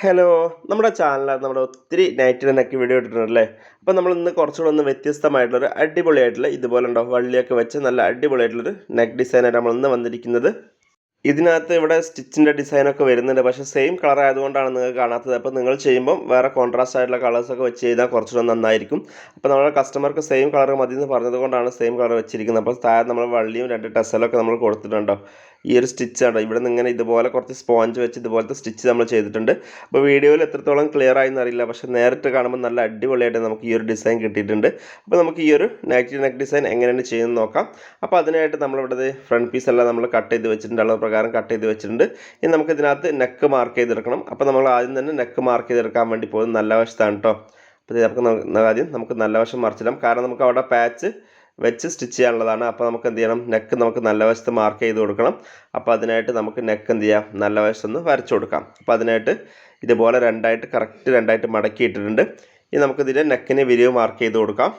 Hello നമ്മുടെ ചാനലാണ് നമ്മുടെ ഒത്തിരി നൈറ്റിൽ നിന്നൊക്കെ വീഡിയോ ഇട്ടിട്ടുണ്ടല്ലേ? അപ്പോൾ നമ്മൾ ഇന്ന് കുറച്ചുകൂടെ ഒന്ന് വ്യത്യസ്തമായിട്ടുള്ളൊരു അടിപൊളിയായിട്ടുള്ള ഇതുപോലെ ഉണ്ടോ? വള്ളിയൊക്കെ വെച്ച് നല്ല അടിപൊളിയായിട്ടുള്ളൊരു നെക്ക് ഡിസൈനായിട്ട് നമ്മൾ ഇന്ന് വന്നിരിക്കുന്നത്. ഇതിനകത്ത് ഇവിടെ സ്റ്റിച്ചിന്റെ ഡിസൈനൊക്കെ വരുന്നുണ്ട്. പക്ഷേ സെയിം കളർ ആയതുകൊണ്ടാണ് നിങ്ങൾക്ക് കാണാത്തത്. അപ്പോൾ നിങ്ങൾ ചെയ്യുമ്പം വേറെ കോൺട്രാസ്റ്റ് ആയിട്ടുള്ള കളേഴ്സൊക്കെ വെച്ച് ചെയ്താൽ കുറച്ചുകൂടെ നന്നായിരിക്കും. അപ്പോൾ നമ്മുടെ കസ്റ്റമർക്ക് സെയിം കളർ മതി എന്ന് പറഞ്ഞതുകൊണ്ടാണ് സെയിം കളർ വെച്ചിരിക്കുന്നത്. അപ്പോൾ താഴെ നമ്മൾ വള്ളിയും രണ്ട് ടെസലൊക്കെ നമ്മൾ കൊടുത്തിട്ടുണ്ടോ? ഈ ഒരു സ്റ്റിച്ച് ആണ്. ഇവിടെ നിന്ന് ഇങ്ങനെ ഇതുപോലെ കുറച്ച് സ്പോഞ്ച് വെച്ച് ഇതുപോലത്തെ സ്റ്റിച്ച് നമ്മൾ ചെയ്തിട്ടുണ്ട്. അപ്പോൾ വീഡിയോയിൽ എത്രത്തോളം ക്ലിയർ ആയി എന്നറിയില്ല പക്ഷേ നേരിട്ട് കാണുമ്പോൾ നല്ല അടിപൊളിയായിട്ട് നമുക്ക് ഈ ഒരു ഡിസൈൻ കിട്ടിയിട്ടുണ്ട്. അപ്പോൾ നമുക്ക് ഈ ഒരു നെഗറ്റീവ് നെക്ക് ഡിസൈൻ എങ്ങനെയാണ് ചെയ്യുന്നത് നോക്കാം. അപ്പോൾ അതിനായിട്ട് നമ്മളിവിടെ ഫ്രണ്ട് പീസ് എല്ലാം നമ്മൾ കട്ട് ചെയ്ത് വെച്ചിട്ടുണ്ട്. അളവ് പ്രകാരം കട്ട് ചെയ്ത് വെച്ചിട്ടുണ്ട്. ഇനി നമുക്ക് ഇതിനകത്ത് നെക്ക് മാർക്ക് ചെയ്തെടുക്കണം. അപ്പോൾ നമ്മൾ ആദ്യം തന്നെ നെക്ക് മാർക്ക് ചെയ്തെടുക്കാൻ വേണ്ടി പോകുന്നത് നല്ല വശത്താണ് കേട്ടോ അപ്പോൾ നമുക്ക് ആദ്യം നമുക്ക് നല്ല വശം മറിച്ചിടാം. കാരണം നമുക്ക് അവിടെ പാച്ച് വെച്ച് സ്റ്റിച്ച് ചെയ്യാനുള്ളതാണ്. അപ്പോൾ നമുക്ക് എന്ത് ചെയ്യണം? നെക്ക് നമുക്ക് നല്ല വശത്ത് മാർക്ക് ചെയ്ത് കൊടുക്കണം. അപ്പോൾ അതിനായിട്ട് നമുക്ക് നെക്ക് എന്ത് ചെയ്യാം? നല്ല വശത്തൊന്ന് വരച്ചു കൊടുക്കാം. അപ്പോൾ അതിനായിട്ട് ഇതുപോലെ രണ്ടായിട്ട് കറക്റ്റ് രണ്ടായിട്ട് മടക്കിയിട്ടിട്ടുണ്ട് ഇനി നമുക്കിതിന്റെ നെക്കിന് വിരിവ് മാർക്ക് ചെയ്ത് കൊടുക്കാം.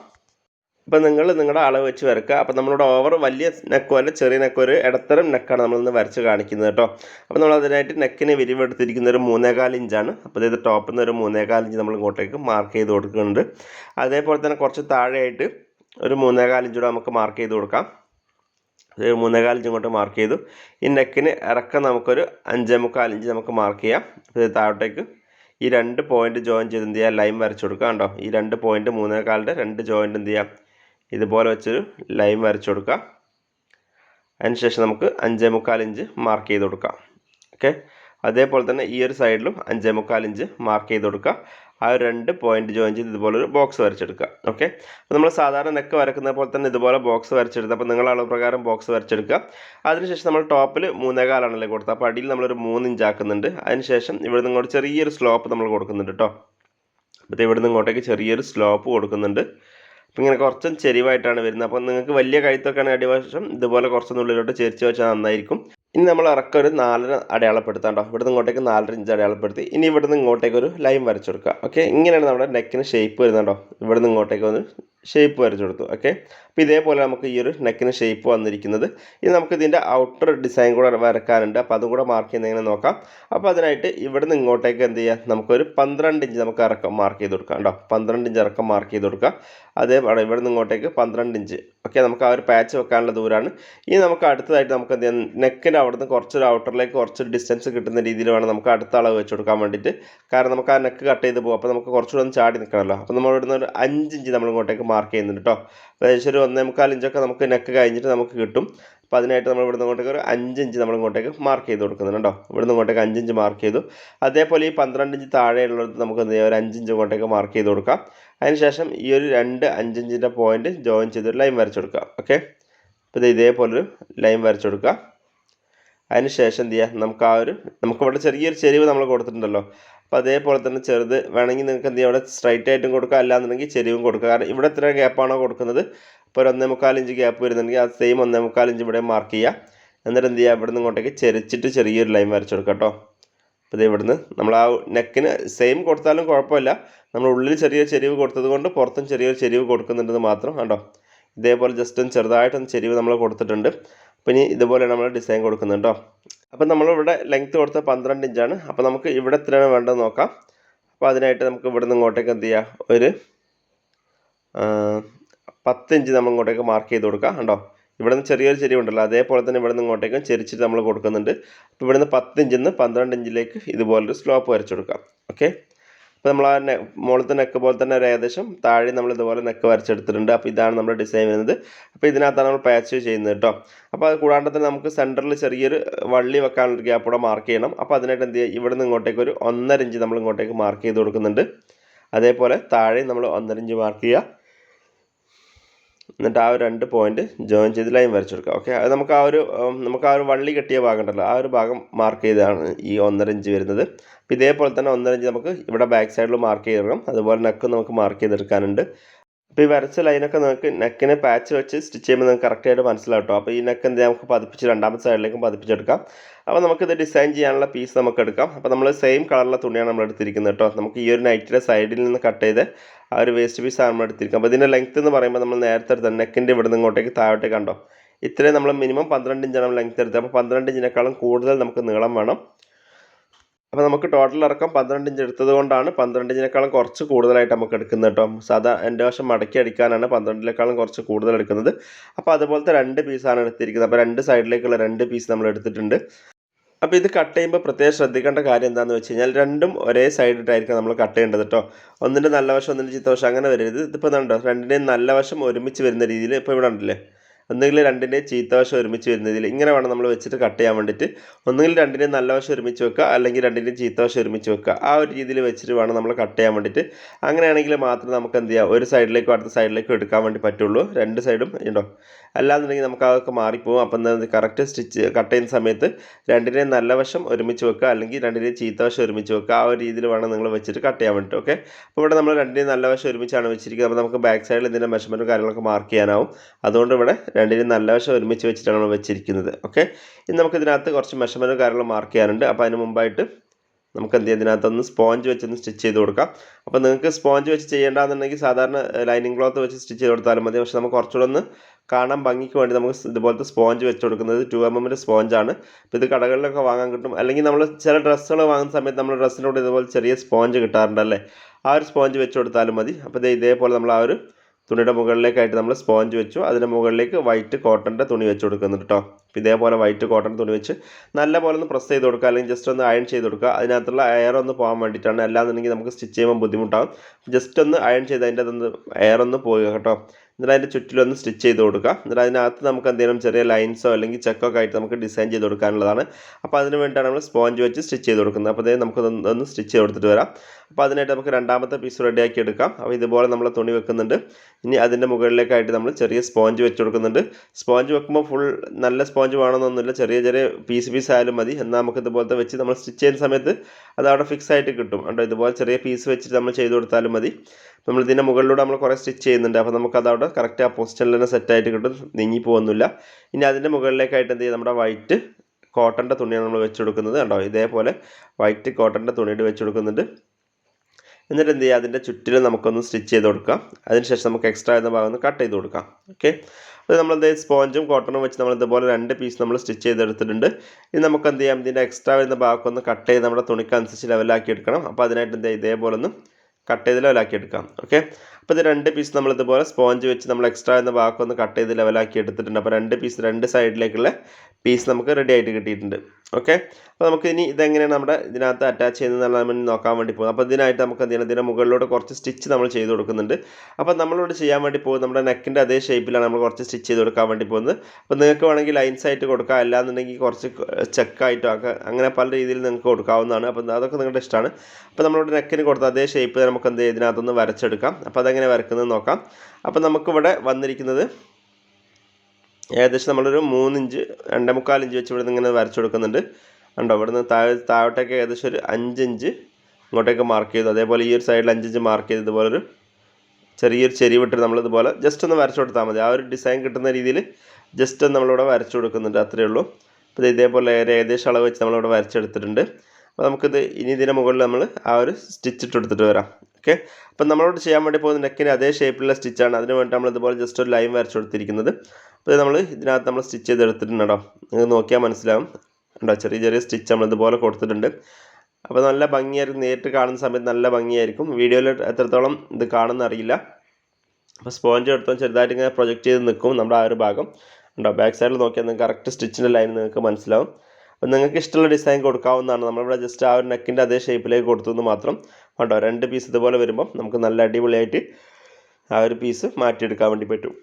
അപ്പോൾ നിങ്ങൾ നിങ്ങളുടെ അളവ് വെച്ച് വരക്കുക. അപ്പോൾ നമ്മളുടെ ഓവർ വലിയ നെക്കോ അല്ല ചെറിയ നെക്കോ ഒരു ഇടത്തരം നെക്കാണ് നമ്മളിന്ന് വരച്ച് കാണിക്കുന്നത് കേട്ടോ. അപ്പോൾ നമ്മൾ അതിനായിട്ട് നെക്കിന് വിരിവ് എടുത്തിരിക്കുന്ന ഒരു മൂന്നേകാൽ ഇഞ്ചാണ് അപ്പോൾ ഇത് ടോപ്പിൽ നിന്ന് ഒരു മൂന്നേകാൽ ഇഞ്ച് നമ്മൾ ഇങ്ങോട്ടേക്ക് മാർക്ക് ചെയ്ത് കൊടുക്കുന്നുണ്ട്. അതേപോലെ തന്നെ കുറച്ച് താഴെയായിട്ട് ഒരു മൂന്നേകാൽ ഇഞ്ചൂടെ നമുക്ക് മാർക്ക് ചെയ്ത് കൊടുക്കാം. ഒരു മൂന്നേകാൽ ഇഞ്ച് ഇങ്ങോട്ട് മാർക്ക് ചെയ്തു. ഈ നെക്കിന് ഇറക്കം നമുക്കൊരു അഞ്ചേ മുക്കാൽ ഇഞ്ച് നമുക്ക് മാർക്ക് ചെയ്യാം. ഇത് താഴോട്ടേക്ക്. ഈ രണ്ട് പോയിന്റ് ജോയിൻ ചെയ്ത് എന്ത് ചെയ്യാം? ലൈൻ വരച്ചു കൊടുക്കാം കണ്ടോ? ഈ രണ്ട് പോയിന്റ് മൂന്നേകാലിന്റെ രണ്ട് ജോയിന്റ് എന്ത് ചെയ്യാം? ഇതുപോലെ വെച്ചൊരു ലൈൻ വരച്ചു കൊടുക്കുക അതിനുശേഷം നമുക്ക് അഞ്ചേ മുക്കാൽ ഇഞ്ച് മാർക്ക് ചെയ്ത് കൊടുക്കാം. ഓക്കെ അതേപോലെ തന്നെ ഈ ഒരു സൈഡിലും അഞ്ചേ മുക്കാൽ ഇഞ്ച് മാർക്ക് ചെയ്ത് കൊടുക്കുക ആ ഒരു രണ്ട് പോയിന്റ് ജോയിൻ ചെയ്ത് ഇതുപോലെ ഒരു ബോക്സ് വരച്ചെടുക്കുക. ഓക്കെ അപ്പോൾ നമ്മൾ സാധാരണ നെക്ക് വരക്കുന്ന പോലെ തന്നെ ഇതുപോലെ ബോക്സ് വരച്ചെടുക്കുക അപ്പോൾ നിങ്ങൾ അളവ് പ്രകാരം ബോക്സ് വരച്ചെടുക്കുക. അതിനുശേഷം നമ്മൾ ടോപ്പിൽ മൂന്നേകാലാണല്ലേ കൊടുത്തത്. അപ്പോൾ അടിയിൽ നമ്മളൊരു മൂന്ന് ഇഞ്ച് ആക്കുന്നുണ്ട് അതിനുശേഷം ഇവിടെ നിങ്ങോട്ട് ചെറിയൊരു സ്ലോപ്പ് നമ്മൾ കൊടുക്കുന്നുണ്ട് കേട്ടോ അപ്പോൾ ഇവിടെ നിന്ന് ഇങ്ങോട്ടേക്ക് ചെറിയൊരു സ്ലോപ്പ് കൊടുക്കുന്നുണ്ട്. അപ്പോൾ ഇങ്ങനെ കുറച്ചും ചെരിവായിട്ടാണ് വരുന്നത്. അപ്പോൾ നിങ്ങൾക്ക് വലിയ കഴുത്തൊക്കെ ആണെങ്കിൽ അടിവശം ഇതുപോലെ കുറച്ചൊന്നുള്ളിലോട്ട് ചെരിച്ച് വെച്ചാൽ നന്നായിരിക്കും. ഇനി നമ്മൾ ഇറക്കം ഒരു നാലര അടയാളപ്പെടുത്താം കേട്ടോ ഇവിടുന്ന് ഇങ്ങോട്ടേക്ക് നാലര ഇഞ്ച് അടയാളപ്പെടുത്തി. ഇനി ഇവിടുന്ന് ഇങ്ങോട്ടേക്ക് ഒരു ലൈൻ വരച്ചു കൊടുക്കുക. ഓക്കെ? ഇങ്ങനെയാണ് നമ്മുടെ നെക്കിന് ഷേപ്പ് വരുന്നത് കേട്ടോ ഇവിടുന്ന് ഇങ്ങോട്ടേക്ക് ഒന്ന് ഷേപ്പ് വരച്ചു കൊടുത്തു ഓക്കെ അപ്പോൾ ഇതേപോലെ നമുക്ക് ഈ ഒരു നെക്കിന് ഷേപ്പ് വന്നിരിക്കുന്നത്. ഇനി നമുക്ക് ഇതിന്റെ ഔട്ടർ ഡിസൈൻ കൂടെ വരക്കാനുണ്ട്. അപ്പോൾ അതും കൂടെ മാർക്ക് ചെയ്യുന്ന എങ്ങനെ നോക്കാം? അപ്പോൾ അതിനായിട്ട് ഇവിടുന്ന് ഇങ്ങോട്ടേക്ക് എന്ത് ചെയ്യാം? നമുക്കൊരു പന്ത്രണ്ട് ഇഞ്ച് നമുക്ക് ഇറക്കം മാർക്ക് ചെയ്ത് കൊടുക്കാം കേട്ടോ. പന്ത്രണ്ട് ഇഞ്ച് ഇറക്കം മാർക്ക് ചെയ്ത് കൊടുക്കുക. അതേപോലെ ഇവിടുന്ന് ഇങ്ങോട്ടേക്ക് പന്ത്രണ്ട് ഇഞ്ച് ഓക്കെ നമുക്ക് ആ ഒരു പാച്ച് വെക്കാനുള്ള ദൂരമാണ് ഇനി നമുക്ക് അടുത്തതായിട്ട് നമുക്ക് എന്ത് ചെയ്യാം? നെക്കിന്റെ അവിടുന്ന് കുറച്ചൊരു ഔട്ടറിലേക്ക് കുറച്ചൊരു ഡിസ്റ്റൻസ് കിട്ടുന്ന രീതിയിൽ വേണം നമുക്ക് അടുത്ത അളവ് വെച്ച് കൊടുക്കാൻ വേണ്ടിയിട്ട്. കാരണം നമുക്ക് ആ നെക്ക് കട്ട് ചെയ്ത് പോകും. അപ്പോൾ നമുക്ക് കുറച്ചുകൂടെ ഒന്ന് ചാടി നിൽക്കണമല്ലോ. അപ്പോൾ നമ്മൾ ഇവിടുന്ന് ഒരു അഞ്ച് ഇഞ്ച് നമ്മൾ ഇങ്ങോട്ടേക്ക് മാർക്ക് ചെയ്യുന്നുണ്ട് കേട്ടോ ഏകദേശം ഒരു ഒന്നേ മുക്കാൽ ഇഞ്ചൊക്കെ നമുക്ക് നെക്ക് കഴിഞ്ഞിട്ട് നമുക്ക് കിട്ടും. അപ്പോൾ അതിനായിട്ട് നമ്മൾ ഇവിടുന്ന് ഇങ്ങോട്ടേക്ക് ഒരു അഞ്ചഞ്ച് നമ്മൾ ഇങ്ങോട്ടേക്ക് മാർക്ക് ചെയ്ത് കൊടുക്കുന്നുണ്ട് കേട്ടോ. ഇവിടുന്ന് ഇങ്ങോട്ടേക്ക് അഞ്ചഞ്ച് മാർക്ക് ചെയ്തു. അതേപോലെ ഈ പന്ത്രണ്ട് ഇഞ്ച് താഴെയുള്ളത് നമുക്ക് എന്ത് ചെയ്യാം? ഒരു അഞ്ചഞ്ച് ഇങ്ങോട്ടേക്ക് മാർക്ക് ചെയ്ത് കൊടുക്കാം. അതിനുശേഷം ഈ ഒരു രണ്ട് അഞ്ചഞ്ചിന്റെ പോയിന്റ് ജോയിൻ ചെയ്തൊരു ലൈൻ വരച്ചു കൊടുക്കുക. ഓക്കെ അപ്പോൾ ഇത് ഇതേപോലൊരു ലൈൻ വരച്ചു കൊടുക്കുക. അതിനുശേഷം എന്ത് ചെയ്യുക? നമുക്ക് ആ ഒരു നമുക്കിവിടെ ചെറിയൊരു ചെരിവ് നമ്മൾ കൊടുത്തിട്ടുണ്ടല്ലോ. അപ്പോൾ അതേപോലെ തന്നെ ചെറുത് വേണമെങ്കിൽ നിങ്ങൾക്ക് എന്ത് ചെയ്യാം? അവിടെ സ്ട്രൈറ്റ് ആയിട്ടും കൊടുക്കുക അല്ലാന്നുണ്ടെങ്കിൽ ചെരിവും കൊടുക്കുക കാരണം ഇവിടെ എത്ര ഗ്യാപ്പാണോ കൊടുക്കുന്നത്? ഇപ്പോൾ ഒരു ഒന്നേ മുക്കാൽ ഇഞ്ച് ഗ്യാപ്പ് വരുന്നുണ്ടെങ്കിൽ ആ സെയിം ഒന്നേ മുക്കാൽ ഇഞ്ച് ഇവിടെ മാർക്ക് ചെയ്യുക. എന്നിട്ട് എന്ത് ചെയ്യുക? ഇവിടെ നിന്ന് ഇങ്ങോട്ടേക്ക് ചെരിച്ചിട്ട് ചെറിയൊരു ലൈൻ വരച്ചു കൊടുക്കുക കേട്ടോ. അപ്പോൾ ഇവിടുന്ന് നമ്മൾ ആ നെക്കിന് സെയിം കൊടുത്താലും കുഴപ്പമില്ല. നമ്മൾ ഉള്ളിൽ ചെറിയ ചെരിവ് കൊടുത്തത് കൊണ്ട് പുറത്തും ചെറിയൊരു ചെരിവ് കൊടുക്കുന്നുണ്ടെന്ന് മാത്രം കണ്ടോ? ഇതേപോലെ ജസ്റ്റ് ഒന്ന് ചെറുതായിട്ടൊന്ന് ചെരിവ് നമ്മൾ കൊടുത്തിട്ടുണ്ട്. അപ്പോൾ ഇനി ഇതുപോലെ നമ്മൾ ഡിസൈൻ കൊടുക്കുന്നുണ്ടോ അപ്പോൾ നമ്മളിവിടെ ലെങ്ത്ത് കൊടുത്ത പന്ത്രണ്ട് ഇഞ്ചാണ് അപ്പോൾ നമുക്ക് ഇവിടെ എത്രയാണ് വേണ്ടതെന്ന് നോക്കാം. അപ്പോൾ അതിനായിട്ട് നമുക്ക് ഇവിടുന്ന് ഇങ്ങോട്ടേക്ക് എന്ത് ചെയ്യാം ഒരു പത്ത് ഇഞ്ച് നമ്മൾ ഇങ്ങോട്ടേക്ക് മാർക്ക് ചെയ്ത് കൊടുക്കുക കണ്ടോ? നിന്ന് ചെറിയൊരു ചെരിവുണ്ടല്ലോ അതേപോലെ തന്നെ ഇവിടെ നിന്ന് ഇങ്ങോട്ടേക്കും ചെരിച്ചിട്ട് നമ്മൾ കൊടുക്കുന്നുണ്ട്. അപ്പോൾ ഇവിടുന്ന് പത്ത് ഇഞ്ചിൽ നിന്ന് പന്ത്രണ്ട് ഇഞ്ചിലേക്ക് ഇതുപോലൊരു സ്ലോപ്പ് വരച്ചു കൊടുക്കാം ഓക്കെ അപ്പോൾ നമ്മൾ ആ നെ മുകളിലത്തെ നെക്ക് പോലെ തന്നെ ഒരു ഏകദേശം താഴെ നമ്മൾ ഇതുപോലെ നെക്ക് വരച്ചെടുത്തിട്ടുണ്ട്. അപ്പോൾ ഇതാണ് നമ്മുടെ ഡിസൈൻ വരുന്നത്. അപ്പോൾ ഇതിനകത്താണ് നമ്മൾ പാച്ച് ചെയ്യുന്നത് കേട്ടോ അപ്പോൾ അത് കൂടാണ്ട് തന്നെ നമുക്ക് സെന്ററിൽ ചെറിയൊരു വള്ളി വെക്കാനുള്ള ഗ്യാപ്പ് കൂടെ മാർക്ക് ചെയ്യണം. അപ്പോൾ അതിനായിട്ട് എന്ത് ചെയ്യുക ഇവിടെ നിന്ന് ഇങ്ങോട്ടേക്ക് ഒരു ഒന്നര ഇഞ്ച് നമ്മൾ ഇങ്ങോട്ടേക്ക് മാർക്ക് ചെയ്ത് കൊടുക്കുന്നുണ്ട്. അതേപോലെ താഴെ നമ്മൾ ഒന്നര ഇഞ്ച് മാർക്ക് ചെയ്യുക. എന്നിട്ട് ആ ഒരു രണ്ട് പോയിന്റ് ജോയിൻ ചെയ്ത് ലൈൻ വരച്ചു കൊടുക്കുക. ഓക്കെ അത് നമുക്ക് ആ ഒരു നമുക്ക് ആ ഒരു വള്ളി കെട്ടിയ ഭാഗം ഉണ്ടല്ലോ ആ ഒരു ഭാഗം മാർക്ക് ചെയ്താണ് ഈ ഒന്നര ഇഞ്ച് വരുന്നത്. അപ്പോൾ ഇതേപോലെ തന്നെ ഒന്നര ഇഞ്ച് നമുക്ക് ഇവിടെ ബാക്ക് സൈഡിൽ മാർക്ക് ചെയ്തെടുക്കണം അതുപോലെ നെക്ക് നമുക്ക് മാർക്ക് ചെയ്തെടുക്കാനുണ്ട്. അപ്പോൾ ഈ വരച്ച ലൈനൊക്കെ നമുക്ക് നെക്കിനെ പാച്ച് വെച്ച് സ്റ്റിച്ച് ചെയ്യുമ്പോൾ നമുക്ക് കറക്റ്റായിട്ട് മനസ്സിലാവും കേട്ടോ അപ്പോൾ ഈ നെക്ക് എന്ത് നമുക്ക് പതിപ്പിച്ച് രണ്ടാമത്തെ സൈഡിലേക്കും പതിപ്പിച്ചെടുക്കാം. അപ്പോൾ നമുക്കിത് ഡിസൈൻ ചെയ്യാനുള്ള പീസ് നമുക്ക് എടുക്കാം. അപ്പോൾ നമ്മൾ സെയിം കളറിലെ തുണിയാണ് നമ്മൾ എടുത്തിരിക്കുന്നത് കേട്ടോ നമുക്ക് ഈ ഒരു നൈറ്റിന്റെ സൈഡിൽ നിന്ന് കട്ട് ചെയ്ത് ആ ഒരു വേസ്റ്റ് പീസാണ് നമ്മൾ എടുത്തിരിക്കുക അപ്പോൾ ഇതിന്റെ ലെങ്ത്ത് എന്ന് പറയുമ്പോൾ നമ്മൾ നേരത്തെ എടുത്ത നെക്കിന്റെ ഇവിടെ നിന്ന് ഇങ്ങോട്ടേക്ക് താഴോട്ടേക്ക് കണ്ടോ? ഇത്രയും നമ്മൾ മിനിമം പന്ത്രണ്ട് ഇഞ്ചാണ് ലെങ്ത്ത് എടുത്തത്. അപ്പോൾ പന്ത്രണ്ട് ഇഞ്ചിനേക്കാളും കൂടുതൽ നമുക്ക് നീളം വേണം. അപ്പോൾ നമുക്ക് ടോട്ടൽ ഇറക്കം പന്ത്രണ്ട് ഇഞ്ച് എടുത്തത് കൊണ്ടാണ് പന്ത്രണ്ട് ഇഞ്ചിനേക്കാളും കുറച്ച് കൂടുതലായിട്ട് നമുക്ക് എടുക്കുന്നത് കേട്ടോ സാധാ എന്റെ വശം മടക്കി അടിക്കാനാണ് പന്ത്രണ്ടിനേക്കാളും കുറച്ച് കൂടുതൽ എടുക്കുന്നത്. അപ്പോൾ അതുപോലത്തെ രണ്ട് പീസാണ് എടുത്തിരിക്കുന്നത്. അപ്പോൾ രണ്ട് സൈഡിലേക്കുള്ള രണ്ട് പീസ് നമ്മൾ എടുത്തിട്ടുണ്ട്. അപ്പോൾ ഇത് കട്ട് ചെയ്യുമ്പോൾ പ്രത്യേകം ശ്രദ്ധിക്കേണ്ട കാര്യം എന്താണെന്ന് വെച്ച് കഴിഞ്ഞാൽ രണ്ടും ഒരേ സൈഡിട്ടായിരിക്കും നമ്മൾ കട്ട് ചെയ്യേണ്ടത് കേട്ടോ ഒന്നിന്റെ നല്ല വശം ഒന്നിന്റെ ചീത്ത വശം അങ്ങനെ വരരുത്. ഇതിപ്പോൾ കണ്ടോ രണ്ടിന്റെയും നല്ല വശം ഒരുമിച്ച് വരുന്ന രീതിയിൽ ഇപ്പോൾ ഇവിടെ ഉണ്ടല്ലേ? ഒന്നുകിൽ രണ്ടിന്റെയും ചീത്ത വശം ഒരുമിച്ച് വരുന്നതിൽ ഇങ്ങനെ വേണം നമ്മൾ വെച്ചിട്ട് കട്ട് ചെയ്യാൻ വേണ്ടിയിട്ട്. ഒന്നുകിൽ രണ്ടിന്റെയും നല്ല വശം ഒരുമിച്ച് വെക്കുക അല്ലെങ്കിൽ രണ്ടിന്റെയും ചീത്ത വശം ഒരുമിച്ച് വെക്കുക. ആ ഒരു രീതിയിൽ വെച്ചിട്ട് വേണം നമ്മൾ കട്ട് ചെയ്യാൻ വേണ്ടിയിട്ട്. അങ്ങനെയാണെങ്കിൽ മാത്രം നമുക്ക് എന്ത് ചെയ്യാം? ഒരു സൈഡിലേക്കും അടുത്ത സൈഡിലേക്കും എടുക്കാൻ വേണ്ടി പറ്റുള്ളൂ. രണ്ട് സൈഡും ഉണ്ടോ? അല്ലാന്നുണ്ടെങ്കിൽ നമുക്ക് അതൊക്കെ മാറിപ്പോകും അപ്പം കറക്റ്റ് സ്റ്റിച്ച് കട്ട് ചെയ്യുന്ന സമയത്ത് രണ്ടിന്റെയും നല്ല വശം ഒരുമിച്ച് വെക്കുക അല്ലെങ്കിൽ രണ്ടിന്റെയും ചീത്ത വശം ഒരുമിച്ച് വെക്കുക. ആ ഒരു രീതിയിൽ വേണം നിങ്ങൾ വെച്ചിട്ട് കട്ട് ചെയ്യാൻ വേണ്ടിയിട്ട്. ഓക്കെ അപ്പോൾ ഇവിടെ നമ്മൾ രണ്ടിന്റെയും നല്ല വശം ഒരുമിച്ചാണ് വെച്ചിരിക്കുന്നത്. അപ്പോൾ നമുക്ക് ബാക്ക് സൈഡിൽ ഇതിന്റെ മെഷർമെന്റും കാര്യങ്ങളൊക്കെ മാർക്ക് ചെയ്യാനാവും. അതുകൊണ്ട് ഇവിടെ രണ്ടിന്റെയും നല്ല വശം ഒരുമിച്ച് വെച്ചിട്ടാണ് നമ്മൾ വെച്ചിരിക്കുന്നത്. ഓക്കെ ഇനി നമുക്ക് ഇതിനകത്ത് കുറച്ച് മെഷർമെന്റും കാര്യങ്ങൾ മാർക്ക് ചെയ്യാനുണ്ട്. അപ്പോൾ അതിന് മുമ്പായിട്ട് നമുക്ക് എന്ത് ചെയ്യാം? ഇതിനകത്തൊന്ന് സ്പോഞ്ച് വെച്ചൊന്ന് സ്റ്റിച്ച് ചെയ്ത് കൊടുക്കാം. അപ്പോൾ നിങ്ങൾക്ക് സ്പോഞ്ച് വെച്ച് ചെയ്യേണ്ടതെന്നുണ്ടെങ്കിൽ സാധാരണ ലൈനിങ് ക്ലോത്ത് വെച്ച് സ്റ്റിച്ച് ചെയ്ത് കൊടുത്താലും മതി. പക്ഷേ നമുക്ക് കുറച്ചുകൂടെ ഒന്ന് കാണാൻ ഭംഗിക്ക് വേണ്ടി നമുക്ക് ഇതുപോലത്തെ സ്പോഞ്ച് വെച്ച് കൊടുക്കുന്നത് ടു എം എമ്മിന്റെ സ്പോഞ്ചാണ് അപ്പോൾ ഇത് കടകളിലൊക്കെ വാങ്ങാൻ കിട്ടും. അല്ലെങ്കിൽ നമ്മൾ ചില ഡ്രസ്സുകൾ വാങ്ങുന്ന സമയത്ത് നമ്മൾ ഡ്രസ്സിന്റെ കൂടെ ഇതുപോലെ ചെറിയ സ്പോഞ്ച് കിട്ടാറുണ്ടല്ലേ ആ ഒരു സ്പോഞ്ച് വെച്ച് കൊടുത്താലും മതി. അപ്പോൾ ഇതേപോലെ നമ്മൾ ആ ഒരു തുണിയുടെ മുകളിലേക്കായിട്ട് നമ്മൾ സ്പോഞ്ച് വെച്ചു. അതിന്റെ മുകളിലേക്ക് വൈറ്റ് കോട്ടന്റെ തുണി വെച്ച് കൊടുക്കുന്നുണ്ട് കേട്ടോ ഇതേപോലെ വൈറ്റ് കോട്ടൺ തുണി വെച്ച് നല്ല പോലെ ഒന്ന് പ്രസ് ചെയ്ത് കൊടുക്കുക. അല്ലെങ്കിൽ ജസ്റ്റ് ഒന്ന് അയൺ ചെയ്ത് കൊടുക്കുക. അതിനകത്തുള്ള എയർ ഒന്ന് പോകാൻ വേണ്ടിയിട്ടാണ്. അല്ലാന്നുണ്ടെങ്കിൽ നമുക്ക് സ്റ്റിച്ച് ചെയ്യുമ്പോൾ ബുദ്ധിമുട്ടാകും ജസ്റ്റ് ഒന്ന് അയൺ ചെയ്ത് അതിന്റെ അതൊന്ന് എയർ ഒന്ന് പോവുക കേട്ടോ എന്നിട്ട് അതിന്റെ ചുറ്റിലൊന്ന് സ്റ്റിച്ച് ചെയ്ത് കൊടുക്കുക. എന്നിട്ട് അതിനകത്ത് നമുക്ക് എന്തെങ്കിലും ചെറിയ ലൈൻസോ അല്ലെങ്കിൽ ചെക്കൊക്കെ ആയിട്ട് നമുക്ക് ഡിസൈൻ ചെയ്ത് കൊടുക്കാനുള്ളതാണ്. അപ്പോൾ അതിന് വേണ്ടിയിട്ടാണ് നമ്മൾ സ്പോഞ്ച് വെച്ച് സ്റ്റിച്ച് ചെയ്ത് കൊടുക്കുന്നത്. അപ്പോൾ അതേ നമുക്ക് ഒന്ന് സ്റ്റിച്ച് ചെയ്ത് കൊടുത്തിട്ട് വരാം. അപ്പോൾ അതിനായിട്ട് നമുക്ക് രണ്ടാമത്തെ പീസ് റെഡിയാക്കി എടുക്കാം. അപ്പോൾ ഇതുപോലെ നമ്മൾ തുണി വെക്കുന്നുണ്ട്. ഇനി അതിന്റെ മുകളിലേക്കായിട്ട് നമ്മൾ ചെറിയ സ്പോഞ്ച് വെച്ച് കൊടുക്കുന്നുണ്ട്. സ്പോഞ്ച് വെക്കുമ്പോൾ ഫുൾ നല്ല സ്പോഞ്ച് വേണമെന്നൊന്നുമില്ല. ചെറിയ ചെറിയ പീസ് പീസ് ആയാലും മതി. എന്നാൽ നമുക്ക് ഇതുപോലത്തെ വെച്ച് നമ്മൾ സ്റ്റിച്ച് ചെയ്യുന്ന സമയത്ത് അത് അവിടെ ഫിക്സ് ആയിട്ട് കിട്ടും. കേട്ടോ ഇതുപോലെ ചെറിയ പീസ് വെച്ചിട്ട് നമ്മൾ ചെയ്ത് കൊടുത്താലും മതി. നമ്മൾ ഇതിന്റെ മുകളിലൂടെ നമ്മൾ കുറേ സ്റ്റിച്ച് ചെയ്യുന്നുണ്ട്. അപ്പോൾ നമുക്ക് അതവിടെ കറക്റ്റ് ആ പൊസിഷനിൽ തന്നെ സെറ്റായിട്ട് കിട്ടും നീങ്ങി പോകുന്നില്ല ഇനി അതിന്റെ മുകളിലേക്കായിട്ട് എന്ത് ചെയ്യാം? നമ്മുടെ വൈറ്റ് കോട്ടന്റെ തുണിയാണ് നമ്മൾ വെച്ച് കൊടുക്കുന്നത് കണ്ടോ? ഇതേപോലെ വൈറ്റ് കോട്ടന്റെ തുണിയിട്ട് വെച്ച് കൊടുക്കുന്നുണ്ട് എന്നിട്ട് എന്ത് ചെയ്യുക? അതിന്റെ ചുറ്റിലും നമുക്കൊന്ന് സ്റ്റിച്ച് ചെയ്ത് കൊടുക്കാം. അതിനുശേഷം നമുക്ക് എക്സ്ട്രാ എന്ന ഭാഗം ഒന്ന് കട്ട് ചെയ്ത് കൊടുക്കാം. ഓക്കെ നമ്മൾ എന്ത് സ്പോഞ്ചും കോട്ടണും വെച്ച് നമ്മൾ ഇതുപോലെ രണ്ട് പീസ് നമ്മൾ സ്റ്റിച്ച് ചെയ്തെടുത്തിട്ടുണ്ട്. ഇനി നമുക്ക് എന്ത് ചെയ്യാം? ഇതിന്റെ എക്സ്ട്രാ വരുന്ന ഭാഗമൊന്ന് കട്ട് ചെയ്ത് നമ്മുടെ തുണിക്കനുസരിച്ച് ലെവലാക്കി എടുക്കണം. അപ്പോൾ അതിനായിട്ട് എന്ത് ചെയ്യുക? ഇതേപോലെ ഒന്ന് കട്ട് ചെയ്ത് ലെവലാക്കി എടുക്കാം ഓക്കെ അപ്പോൾ ഇത് രണ്ട് പീസ് നമ്മൾ ഇതുപോലെ സ്പോഞ്ച് വെച്ച് നമ്മൾ എക്സ്ട്രാ എന്ന ഭാഗമൊന്ന് കട്ട് ചെയ്ത് ലെവലാക്കി എടുത്തിട്ടുണ്ട്. അപ്പോൾ രണ്ട് പീസ് രണ്ട് സൈഡിലേക്കുള്ള പീസ് നമുക്ക് റെഡി ആയിട്ട് കിട്ടിയിട്ടുണ്ട്. ഓക്കെ അപ്പോൾ നമുക്ക് ഇനി ഇതെങ്ങനെയാണ് നമ്മുടെ ഇതിനകത്ത് അറ്റാച്ച് ചെയ്യുന്നതെന്നുള്ള നമ്മൾ നോക്കാൻ വേണ്ടി പോകും അപ്പോൾ ഇതിനായിട്ട് നമുക്ക് ചെയ്യണം? ഇതിന്റെ മുകളിലോട്ട് കുറച്ച് സ്റ്റിച്ച് നമ്മൾ ചെയ്ത് കൊടുക്കുന്നുണ്ട്. അപ്പോൾ നമ്മളോട് ചെയ്യാൻ വേണ്ടി പോകും നമ്മുടെ നെക്കിന്റെ അതേ ഷേപ്പിലാണ് നമ്മൾ കുറച്ച് സ്റ്റിച്ച് ചെയ്ത് കൊടുക്കാൻ വേണ്ടി പോകുന്നത്. അപ്പോൾ നിങ്ങൾക്ക് വേണമെങ്കിൽ ലൈൻസ് ആയിട്ട് കൊടുക്കാം. അല്ലാന്നുണ്ടെങ്കിൽ കുറച്ച് ചെക്കായിട്ടോ ഒക്കെ അങ്ങനെ പല രീതിയിൽ നിങ്ങൾക്ക് കൊടുക്കാവുന്നതാണ്. അപ്പോൾ അതൊക്കെ നിങ്ങളുടെ ഇഷ്ടമാണ്. അപ്പോൾ നമ്മളോട് നെക്കിന് കൊടുത്ത അതേ ഷേപ്പ് നമുക്ക് എന്ത് ഇതിനകത്തൊന്ന് വരച്ചെടുക്കാം. അപ്പോൾ അതെങ്ങനെ വരക്കുന്നത് നോക്കാം. അപ്പോൾ നമുക്കിവിടെ വന്നിരിക്കുന്നത് ഏകദേശം നമ്മളൊരു മൂന്നിഞ്ച് രണ്ടേ മുക്കാൽ ഇഞ്ച് വെച്ച് ഇവിടെ ഇങ്ങനെ വരച്ചു കൊടുക്കുന്നുണ്ട് ഉണ്ടോ ഇവിടെ നിന്ന് താഴെ താഴോട്ടേക്ക് ഏകദേശം ഒരു അഞ്ചിഞ്ച് ഇങ്ങോട്ടേക്ക് മാർക്ക് ചെയ്തു. അതേപോലെ ഈ ഒരു സൈഡിൽ അഞ്ചിഞ്ച് മാർക്ക് ചെയ്ത്. ഇതുപോലെ ഒരു ചെറിയൊരു ചെരിവിട്ട് നമ്മളിതുപോലെ ജസ്റ്റ് ഒന്ന് വരച്ചു കൊടുത്താൽ മതി. ആ ഒരു ഡിസൈൻ കിട്ടുന്ന രീതിയിൽ ജസ്റ്റ് ഒന്ന് നമ്മളിവിടെ വരച്ചു കൊടുക്കുന്നുണ്ട്. അത്രയേ ഉള്ളൂ. അപ്പോൾ ഇതേപോലെ ഏകദേശം അളവ് വെച്ച് നമ്മളിവിടെ വരച്ചെടുത്തിട്ടുണ്ട്. അപ്പോൾ നമുക്കിത് ഇനി ഇതിന്റെ മുകളിൽ നമ്മൾ ആ ഒരു സ്റ്റിച്ച് ഇട്ട് കൊടുത്തിട്ട് വരാം. ഓക്കെ അപ്പം നമ്മളോട് ചെയ്യാൻ വേണ്ടി പോകുന്ന നെക്കിന് അതേ ഷേപ്പിലുള്ള സ്റ്റിച്ചാണ് അതിന് വേണ്ടി നമ്മൾ ഇതുപോലെ ജസ്റ്റ് ഒരു ലൈൻ വരച്ചു കൊടുത്തിരിക്കുന്നത്. അപ്പോൾ നമ്മൾ ഇതിനകത്ത് നമ്മൾ സ്റ്റിച്ച് ചെയ്തെടുത്തിട്ടുണ്ട് നിങ്ങൾക്ക് നോക്കിയാൽ മനസ്സിലാവും. ഉണ്ടോ ചെറിയ ചെറിയ സ്റ്റിച്ച് നമ്മൾ ഇതുപോലെ കൊടുത്തിട്ടുണ്ട്. അപ്പോൾ നല്ല ഭംഗിയായിരിക്കും. നേരിട്ട് കാണുന്ന സമയത്ത് നല്ല ഭംഗിയായിരിക്കും. വീഡിയോയിൽ എത്രത്തോളം ഇത് കാണുന്ന അറിയില്ല. അപ്പോൾ സ്പോഞ്ച് എടുത്തോ ചെറുതായിട്ട് ഇങ്ങനെ പ്രൊജക്റ്റ് ചെയ്ത് നിൽക്കും നമ്മുടെ ആ ഒരു ഭാഗം. ഉണ്ടോ ബാക്ക് സൈഡിൽ നോക്കിയാൽ നിങ്ങൾക്ക് കറക്റ്റ് സ്റ്റിച്ചിന്റെ ലൈൻ നിങ്ങൾക്ക് മനസ്സിലാവും. അപ്പോൾ നിങ്ങൾക്ക് ഇഷ്ടമുള്ള ഡിസൈൻ കൊടുക്കാവുന്നതാണ്. നമ്മളിവിടെ ജസ്റ്റ് ആ ഒരു നെക്കിന്റെ അതേ ഷേപ്പിലേക്ക് കൊടുത്തു എന്ന് മാത്രം കണ്ടോ? രണ്ട് പീസ് ഇതുപോലെ വരുമ്പം നമുക്ക് നല്ല അടിപൊളിയായിട്ട് ആ ഒരു പീസ് മാറ്റിയെടുക്കാൻ വേണ്ടി പറ്റും.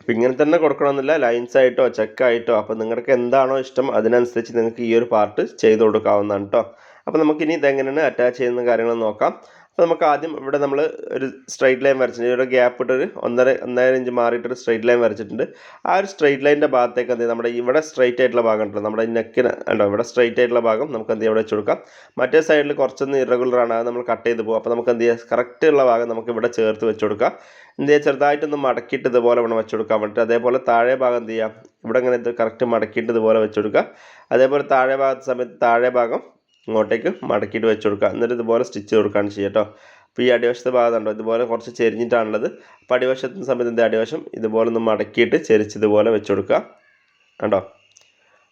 അപ്പോൾ ഇങ്ങനെ തന്നെ കൊടുക്കണമെന്നില്ല. ലൈൻസ് ആയിട്ടോ ചെക്കായിട്ടോ അപ്പോൾ നിങ്ങൾക്ക് എന്താണോ ഇഷ്ടം അതിനനുസരിച്ച് നിങ്ങൾക്ക് ഈ ഒരു പാർട്ട് ചെയ്ത് കൊടുക്കാവുന്നതാണ് കേട്ടോ അപ്പോൾ നമുക്കിനി ഇതെങ്ങനെയാണ് അറ്റാച്ച് ചെയ്യുന്ന കാര്യങ്ങൾ നോക്കാം. അപ്പോൾ നമുക്ക് ആദ്യം ഇവിടെ നമ്മൾ ഒരു സ്ട്രൈറ്റ് ലൈൻ വരച്ചിട്ടുണ്ട്. ഇവിടെ ഗ്യാപ്പ് ഇട്ടൊരു ഒന്നര ഒന്നര ഇഞ്ച് മാറിയിട്ടൊരു സ്ട്രൈറ്റ് ലൈൻ വരച്ചിട്ടുണ്ട്. ആ ഒരു സ്ട്രൈറ്റ് ലൈന്റെ ഭാഗത്തേക്ക് എന്ത് നമ്മുടെ ഇവിടെ സ്ട്രൈറ്റ് ആയിട്ടുള്ള ഭാഗം ഉണ്ടല്ലോ നമ്മുടെ നെക്കിന് ഉണ്ടോ ഇവിടെ സ്ട്രൈറ്റ് ആയിട്ടുള്ള ഭാഗം നമുക്ക് എന്ത് ചെയ്യാം? ഇവിടെ വെച്ച് മറ്റേ സൈഡിൽ കുറച്ചൊന്ന് ഇറഗുലർ ആണ്. അത് നമ്മൾ കട്ട് ചെയ്ത് പോകും. അപ്പോൾ നമുക്ക് എന്ത് ചെയ്യാം? കറക്റ്റ് ഉള്ള ഭാഗം നമുക്ക് ഇവിടെ ചേർത്ത് വെച്ച് കൊടുക്കാം എന്ത് ചെയ്യുക ചെറുതായിട്ടൊന്ന് മടക്കിയിട്ട് ഇതുപോലെ വേണം വെച്ച് കൊടുക്കാൻ വേണ്ടിയിട്ട്. അതേപോലെ താഴെ ഭാഗം എന്ത് ചെയ്യാം? ഇവിടെ ഇങ്ങനെ കറക്റ്റ് മടക്കിയിട്ട് ഇതുപോലെ വെച്ച് കൊടുക്കുക അതേപോലെ താഴെ ഭാഗത്ത് സമയത്ത് താഴെ ഭാഗം ഇങ്ങോട്ടേക്ക് മടക്കിയിട്ട് വെച്ച് കൊടുക്കുക. എന്നിട്ട് ഇതുപോലെ സ്റ്റിച്ച് കൊടുക്കുകയാണ് ചെയ്യുക കേട്ടോ അപ്പോൾ ഈ അടിവശത്തെ ഭാഗം ഉണ്ടോ ഇതുപോലെ കുറച്ച് ചെരിഞ്ഞിട്ടാണുള്ളത്. അപ്പോൾ അടിവശത്തിന് സമയത്ത് എന്താ അടിവശം? ഇതുപോലെ ഒന്ന് മടക്കിയിട്ട് ചെരിച്ച് ഇതുപോലെ വെച്ച് കൊടുക്കുക. കണ്ടോ?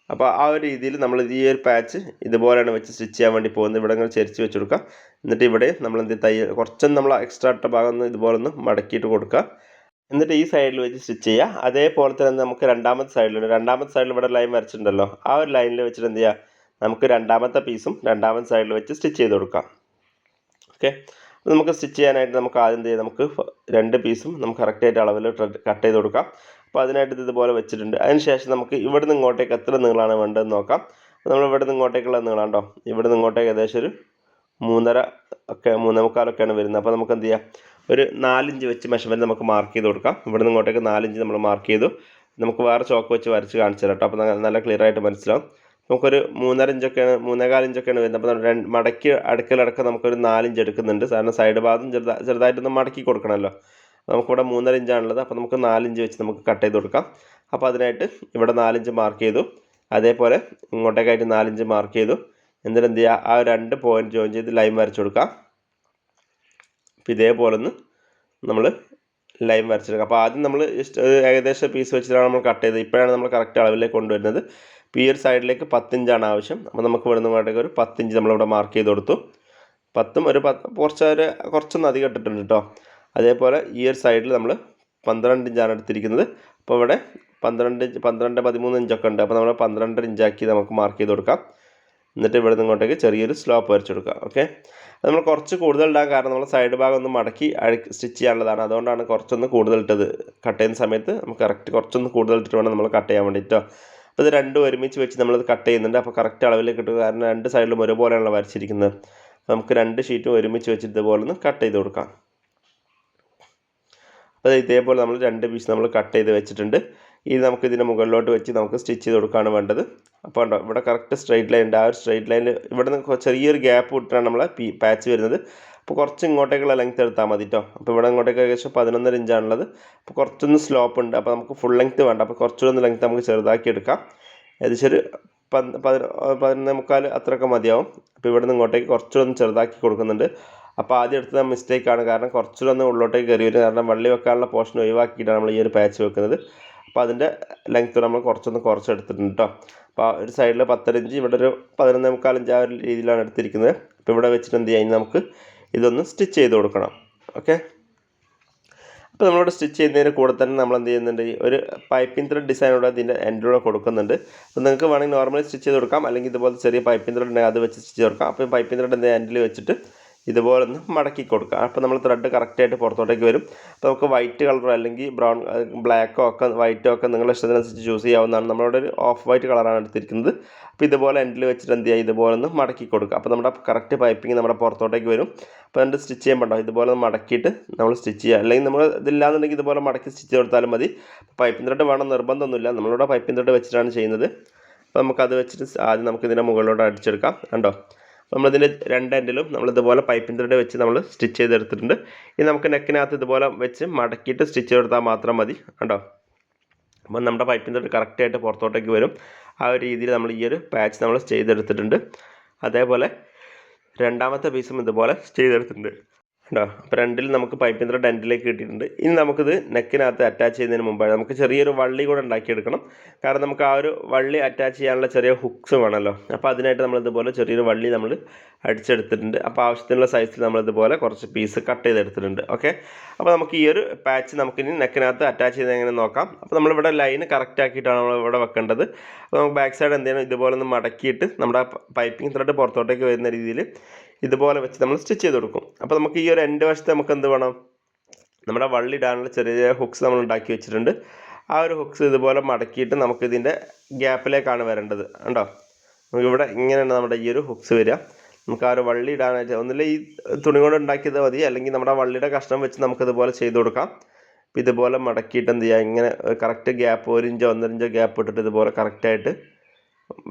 അപ്പോൾ ആ ഒരു രീതിയിൽ നമ്മൾ ഈ ഒരു പാച്ച് ഇതുപോലെയാണ് വെച്ച് സ്റ്റിച്ച് ചെയ്യാൻ വേണ്ടി പോകുന്നത്. ഇവിടെ ഇങ്ങനെ ചെരിച്ച് വെച്ച് കൊടുക്കുക. എന്നിട്ട് ഇവിടെ നമ്മൾ എന്ത് തയ്യൽ കുറച്ചും നമ്മൾ എക്സ്ട്രാ ഇട്ട ഭാഗം ഒന്ന് ഇതുപോലെ ഒന്ന് മടക്കിയിട്ട് കൊടുക്കുക. എന്നിട്ട് ഈ സൈഡിൽ വെച്ച് സ്റ്റിച്ച് ചെയ്യുക. അതേപോലെ തന്നെ നമുക്ക് രണ്ടാമത്തെ സൈഡിലുണ്ട് രണ്ടാമത്തെ സൈഡിൽ ഇവിടെ ലൈൻ വരച്ചിട്ടുണ്ടല്ലോ. ആ ഒരു ലൈനിൽ വെച്ചിട്ട് എന്ത് ചെയ്യുക? നമുക്ക് രണ്ടാമത്തെ പീസും രണ്ടാമത്തെ സൈഡിൽ വെച്ച് സ്റ്റിച്ച് ചെയ്ത് കൊടുക്കാം. ഓക്കെ നമുക്ക് സ്റ്റിച്ച് ചെയ്യാനായിട്ട് നമുക്ക് ആദ്യം ചെയ്യാം? നമുക്ക് രണ്ട് പീസും നമുക്ക് കറക്റ്റായിട്ട് അളവിൽ കട്ട് ചെയ്ത് കൊടുക്കാം. അപ്പോൾ അതിനായിട്ട് ഇതുപോലെ വെച്ചിട്ടുണ്ട്. അതിനുശേഷം നമുക്ക് ഇവിടുന്ന് ഇങ്ങോട്ടേക്ക് എത്ര നീളമാണ് വേണ്ടതെന്ന് നോക്കാം. നമ്മൾ ഇവിടുന്ന് ഇങ്ങോട്ടേക്കുള്ള നീളം കേട്ടോ ഇവിടുന്ന് ഇങ്ങോട്ടേക്ക് ഏകദേശം ഒരു മൂന്നര ഒക്കെ മൂന്നേ മുക്കാലൊക്കെയാണ് വരുന്നത്. അപ്പോൾ നമുക്ക് എന്ത് ചെയ്യാം? ഒരു നാലിഞ്ച് വെച്ച് മെഷർമെന്റ് നമുക്ക് മാർക്ക് ചെയ്ത് കൊടുക്കാം. ഇവിടുന്ന് ഇങ്ങോട്ടേക്ക് നാലിഞ്ച് നമ്മൾ മാർക്ക് ചെയ്തു. നമുക്ക് വേറെ ചോക്ക് വെച്ച് വരച്ച് കാണിച്ചു തരാം കേട്ടോ അപ്പോൾ നല്ല ക്ലിയർ ആയിട്ട് മനസ്സിലാവും. നമുക്കൊരു മൂന്നര ഇഞ്ചൊക്കെയാണ് മൂന്നേകാൽ ഇഞ്ചൊക്കെയാണ് വരുന്നത്. അപ്പോൾ രണ്ട് മടക്കി അടുക്കലടക്കം നമുക്കൊരു നാലിഞ്ച് എടുക്കുന്നുണ്ട്. കാരണം സൈഡ് ഭാഗം ചെറുതാ ചെറുതായിട്ടൊന്ന് മടക്കി കൊടുക്കണമല്ലോ. നമുക്കിവിടെ മൂന്നര ഇഞ്ചാണുള്ളത്. അപ്പോൾ നമുക്ക് നാലിഞ്ച് വെച്ച് നമുക്ക് കട്ട് ചെയ്ത് കൊടുക്കാം. അപ്പോൾ അതിനായിട്ട് ഇവിടെ നാലിഞ്ച് മാർക്ക് ചെയ്തു. അതേപോലെ ഇങ്ങോട്ടേക്കായിട്ട് നാലിഞ്ച് മാർക്ക് ചെയ്തു. എന്നിട്ട് എന്ത് ചെയ്യുക? ആ രണ്ട് പോയിന്റ് ജോയിൻ ചെയ്ത് ലൈൻ വരച്ചു കൊടുക്കാം അപ്പോൾ ഇതേപോലെ ഒന്ന് നമ്മൾ ലൈൻ വരച്ചെടുക്കുക അപ്പോൾ ആദ്യം നമ്മൾ ഏകദേശം പീസ് വെച്ചിട്ടാണ് നമ്മൾ കട്ട് ചെയ്തത്. ഇപ്പോഴാണ് നമ്മൾ കറക്റ്റ് അളവിലേക്ക് കൊണ്ടുവരുന്നത്. അപ്പോൾ ഈ ഒരു സൈഡിലേക്ക് പത്തിഞ്ചാണ് ആവശ്യം. അപ്പോൾ നമുക്ക് ഇവിടെ നിന്ന് ഇങ്ങോട്ടേക്ക് ഒരു പത്തിഞ്ച് നമ്മളിവിടെ മാർക്ക് ചെയ്ത് കൊടുത്തു. പത്തും ഒരു പത്ത് കുറച്ച് ഒരു കുറച്ചൊന്നും അധികം ഇട്ടിട്ടുണ്ട് കേട്ടോ അതേപോലെ ഈ ഒരു സൈഡിൽ നമ്മൾ പന്ത്രണ്ട് ഇഞ്ചാണ് എടുത്തിരിക്കുന്നത്. അപ്പോൾ ഇവിടെ പന്ത്രണ്ട് ഇഞ്ച് പന്ത്രണ്ട് പതിമൂന്ന് ഇഞ്ചൊക്കെ ഉണ്ട്. അപ്പോൾ നമ്മൾ പന്ത്രണ്ടര ഇഞ്ചാക്കി നമുക്ക് മാർക്ക് ചെയ്ത് കൊടുക്കാം. എന്നിട്ട് ഇവിടെ ഇങ്ങോട്ടേക്ക് ചെറിയൊരു സ്ലോപ്പ് വരച്ച് കൊടുക്കാം ഓക്കെ നമ്മൾ കുറച്ച് കൂടുതൽ ഇടാൻ കാരണം നമ്മൾ സൈഡ് ഭാഗം ഒന്ന് മടക്കി അഴി സ്റ്റിച്ച് ചെയ്യാനുള്ളതാണ്. അതുകൊണ്ടാണ് കുറച്ചൊന്ന് കൂടുതൽ ഇട്ടത്. കട്ട് ചെയ്യുന്ന സമയത്ത് നമുക്ക് കറക്റ്റ് കുറച്ചൊന്ന് കൂടുതൽ ഇട്ടിട്ട് വേണം നമ്മൾ കട്ട് ചെയ്യാൻ വേണ്ടിയിട്ടോ അപ്പോൾ ഇത് രണ്ടും ഒരുമിച്ച് വെച്ച് നമ്മളത് കട്ട് ചെയ്യുന്നുണ്ട്. അപ്പോൾ കറക്റ്റ് അളവിൽ കിട്ടും കാരണം രണ്ട് സൈഡിലും ഒരുപോലെയാണല്ലോ വരച്ചിരിക്കുന്നത്. നമുക്ക് രണ്ട് ഷീറ്റും ഒരുമിച്ച് വെച്ച് ഇതുപോലെ ഒന്ന് കട്ട് ചെയ്ത് കൊടുക്കാം. അപ്പോൾ ഇതേപോലെ നമ്മൾ രണ്ട് പീസ് നമ്മൾ കട്ട് ചെയ്ത് വെച്ചിട്ടുണ്ട്. ഇത് നമുക്ക് ഇതിന്റെ മുകളിലോട്ട് വെച്ച് നമുക്ക് സ്റ്റിച്ച് ചെയ്ത് കൊടുക്കുകയാണ് വേണ്ടത്. അപ്പോൾ ഉണ്ടോ ഇവിടെ കറക്റ്റ് സ്ട്രൈറ്റ് ലൈൻ ഉണ്ട്. ആ ഒരു സ്ട്രൈറ്റ് ലൈനിൽ ഇവിടെ നിന്ന് ചെറിയൊരു ഗ്യാപ്പ് വിട്ടിട്ടാണ് നമ്മളെ പാച്ച് വരുന്നത്. അപ്പോൾ കുറച്ച് ഇങ്ങോട്ടേക്കുള്ള ലെങ്ത് എടുത്താൽ മതി കേട്ടോ അപ്പോൾ ഇവിടെ ഇങ്ങോട്ടേക്ക് ഏകദേശം പതിനൊന്നര ഇഞ്ചാണുള്ളത് അപ്പോൾ കുറച്ചൊന്ന് സ്ലോപ്പ് ഉണ്ട്. അപ്പോൾ നമുക്ക് ഫുൾ ലെങ്ത് വേണ്ട. അപ്പോൾ കുറച്ചുകൂടെ ഒന്ന് ലെങ്ത് നമുക്ക് ചെറുതാക്കി എടുക്കാം. ഏകദേശം ഒരു പന്ത് പതിന പതിനൊന്നേ മുക്കാൽ അത്രയൊക്കെ മതിയാവും. അപ്പോൾ ഇവിടെ നിന്ന് ഇങ്ങോട്ടേക്ക് കുറച്ചുകൂടെ ചെറുതാക്കി കൊടുക്കുന്നുണ്ട്. അപ്പോൾ ആദ്യം എടുത്തത് മിസ്റ്റേക്കാണ് കാരണം കുറച്ചുകൂടെ ഒന്ന് ഉള്ളോട്ടേക്ക് കയറി വരും. കാരണം വള്ളി വെക്കാനുള്ള പോർഷൻ ഒഴിവാക്കിയിട്ടാണ് നമ്മൾ ഈ ഒരു പാച്ച് വെക്കുന്നത്. അപ്പോൾ അതിന്റെ ലെങ്ത്ത് നമ്മൾ കുറച്ചൊന്ന് കുറച്ചെടുത്തിട്ടുണ്ട് കേട്ടോ അപ്പോൾ ഒരു സൈഡിൽ പത്തര ഇഞ്ച് ഇവിടെ ഒരു പതിനൊന്നേ മുക്കാൽ ഇഞ്ച് ആ ഒരു രീതിയിലാണ് എടുത്തിരിക്കുന്നത്. അപ്പോൾ ഇവിടെ വെച്ചിട്ട് എന്ത് ചെയ്യാം? ഇനി നമുക്ക് ഇതൊന്ന് സ്റ്റിച്ച് ചെയ്ത് കൊടുക്കണം. ഓക്കെ? അപ്പോൾ നമ്മളിവിടെ സ്റ്റിച്ച് ചെയ്യുന്നതിന് കൂടെ തന്നെ നമ്മൾ എന്ത് ചെയ്യുന്നുണ്ട് ഒരു പൈപ്പിംഗ് ത്രെഡ് ഡിസൈനോടെ അതിന്റെ എൻഡിലൂടെ കൊടുക്കുന്നുണ്ട്. അപ്പോൾ നിങ്ങൾക്ക് വേണമെങ്കിൽ നോർമലി സ്റ്റിച്ച് ചെയ്ത് കൊടുക്കാം. അല്ലെങ്കിൽ ഇതുപോലെ ചെറിയ പൈപ്പിംഗ് ത്രെഡ് ഉണ്ടെങ്കിൽ അത് വെച്ച് സ്റ്റിച്ച് കൊടുക്കാം. അപ്പോൾ പൈപ്പിംഗ് ത്രെഡ് എന്റെ എൻഡിൽ വെച്ചിട്ട് ഇതുപോലെ ഒന്ന് മടക്കി കൊടുക്കുക. അപ്പോൾ നമ്മൾ ത്രെഡ് കറക്റ്റായിട്ട് പുറത്തോട്ടേക്ക് വരും. അപ്പോൾ നമുക്ക് വൈറ്റ് കളറോ അല്ലെങ്കിൽ ബ്രൗൺ ബ്ലാക്കോ ഒക്കെ വൈറ്റോ ഒക്കെ നിങ്ങളുടെ ഇഷ്ടത്തിനനുസരിച്ച് ചൂസ് ചെയ്യാവുന്നതാണ്. നമ്മളിവിടെ ഒരു ഓഫ് വൈറ്റ് കളറാണ് എടുത്തിരിക്കുന്നത്. അപ്പോൾ ഇതുപോലെ എൻഡിൽ വെച്ചിട്ട് എന്ത് ചെയ്യുക ഇതുപോലെ ഒന്ന് മടക്കി കൊടുക്കുക. അപ്പോൾ നമ്മുടെ കറക്റ്റ് പൈപ്പിംഗ് നമ്മുടെ പുറത്തോട്ടേക്ക് വരും. അപ്പോൾ എന്നിട്ട് സ്റ്റിച്ച് ചെയ്യുമ്പോൾ ഇതുപോലെ ഒന്ന് മടക്കിയിട്ട് നമ്മൾ സ്റ്റിച്ച് ചെയ്യുക. അല്ലെങ്കിൽ നമ്മൾ ഇതില്ലാന്നുണ്ടെങ്കിൽ ഇതുപോലെ മടക്കി സ്റ്റിച്ച് കൊടുത്താലും മതി. പൈപ്പിംഗ് ത്രെഡ് വേണം നിർബന്ധമൊന്നുമില്ല. നമ്മളിവിടെ പൈപ്പിംഗ് ത്രെഡ് വെച്ചിട്ടാണ് ചെയ്യുന്നത്. അപ്പോൾ നമുക്കത് വെച്ചിട്ട് ആദ്യം നമുക്ക് ഇതിന്റെ മുകളിലോട്ട് അടിച്ചെടുക്കാം. കണ്ടോ? നമ്മളിതിന്റെ രണ്ട് എൻഡിലും നമ്മളിതുപോലെ പൈപ്പിംഗ് ത്രെഡ് വെച്ച് നമ്മൾ സ്റ്റിച്ച് ചെയ്തെടുത്തിട്ടുണ്ട്. ഇനി നമുക്ക് നെക്കിനകത്ത് ഇതുപോലെ വെച്ച് മടക്കിയിട്ട് സ്റ്റിച്ച് കൊടുത്താൽ മാത്രം മതി. കണ്ടോ? അപ്പം നമ്മുടെ ത്രെഡ് കറക്റ്റായിട്ട് പുറത്തോട്ടേക്ക് വരും. ആ ഒരു രീതിയിൽ നമ്മൾ ഈ ഒരു പാച്ച് നമ്മൾ ചെയ്തെടുത്തിട്ടുണ്ട്. അതേപോലെ രണ്ടാമത്തെ പീസും ഇതുപോലെ ചെയ്തെടുത്തിട്ടുണ്ട്. കേട്ടോ അപ്പോൾ രണ്ടിൽ നമുക്ക് പൈപ്പിന്റെ ഡെന്റിലേക്ക് കിട്ടിയിട്ടുണ്ട്. ഇനി നമുക്കിത് നെക്കിനകത്ത് അറ്റാച്ച് ചെയ്യുന്നതിന് മുമ്പാണ്. നമുക്ക് ചെറിയൊരു വള്ളി കൂടെ ഉണ്ടാക്കിയെടുക്കണം. കാരണം നമുക്ക് ആ ഒരു വള്ളി അറ്റാച്ച് ചെയ്യാനുള്ള ചെറിയ ഹുക്സ് വേണമല്ലോ. അപ്പോൾ അതിനായിട്ട് നമ്മൾ ഇതുപോലെ ചെറിയൊരു വള്ളി നമ്മൾ അടിച്ചെടുത്തിട്ടുണ്ട്. അപ്പോൾ ആവശ്യത്തിനുള്ള സൈസിൽ നമ്മൾ ഇതുപോലെ കുറച്ച് പീസ് കട്ട് ചെയ്തെടുത്തിട്ടുണ്ട്. ഓക്കെ അപ്പോൾ നമുക്ക് ഈ ഒരു പാച്ച് നമുക്കിനി നെക്കിനകത്ത് അറ്റാച്ച് ചെയ്ത് എങ്ങനെ നോക്കാം? അപ്പോൾ നമ്മളിവിടെ ലൈന് കറക്റ്റ് ആക്കിയിട്ടാണ് നമ്മൾ ഇവിടെ വെക്കേണ്ടത്. അപ്പോൾ നമുക്ക് ബാക്ക് സൈഡ് എന്ത് ചെയ്യണം ഇതുപോലെ ഒന്ന് മടക്കിയിട്ട് നമ്മുടെ പൈപ്പിംഗ് ത്രെഡ് പുറത്തോട്ടേക്ക് വരുന്ന രീതിയിൽ ഇതുപോലെ വെച്ച് നമ്മൾ സ്റ്റിച്ച് ചെയ്ത് കൊടുക്കും. അപ്പോൾ നമുക്ക് ഈ ഒരു എന്റെ വശത്ത് നമുക്ക് എന്ത് വേണം? നമ്മുടെ വള്ളി ഇടാനുള്ള ചെറിയ ചെറിയ ഹുക്സ് നമ്മൾ ഉണ്ടാക്കി വെച്ചിട്ടുണ്ട്. ആ ഒരു ഹുക്സ് ഇതുപോലെ മടക്കിയിട്ട് നമുക്ക് ഇതിന്റെ ഗ്യാപ്പിലേക്കാണ് വരേണ്ടത്. കണ്ടോ? നമുക്ക് ഇവിടെ ഇങ്ങനെയാണ് നമ്മുടെ ഈ ഒരു ഹുക്സ് വരിക. നമുക്ക് ആ ഒരു വള്ളി ഇടാനായിട്ട് ഒന്നില്ല ഈ തുണി കൊണ്ട് ഉണ്ടാക്കിയത് മതി. അല്ലെങ്കിൽ നമ്മുടെ വള്ളിയുടെ കഷ്ണം വെച്ച് നമുക്ക് ഇതുപോലെ ചെയ്ത് കൊടുക്കാം. ഇതുപോലെ മടക്കിയിട്ട് എന്ത് ചെയ്യുക ഇങ്ങനെ കറക്റ്റ് ഗ്യാപ്പ് ഒരു ഇഞ്ചോ ഒന്നര ഇഞ്ചോ ഗ്യാപ്പ് ഇട്ടിട്ട് ഇതുപോലെ കറക്റ്റായിട്ട്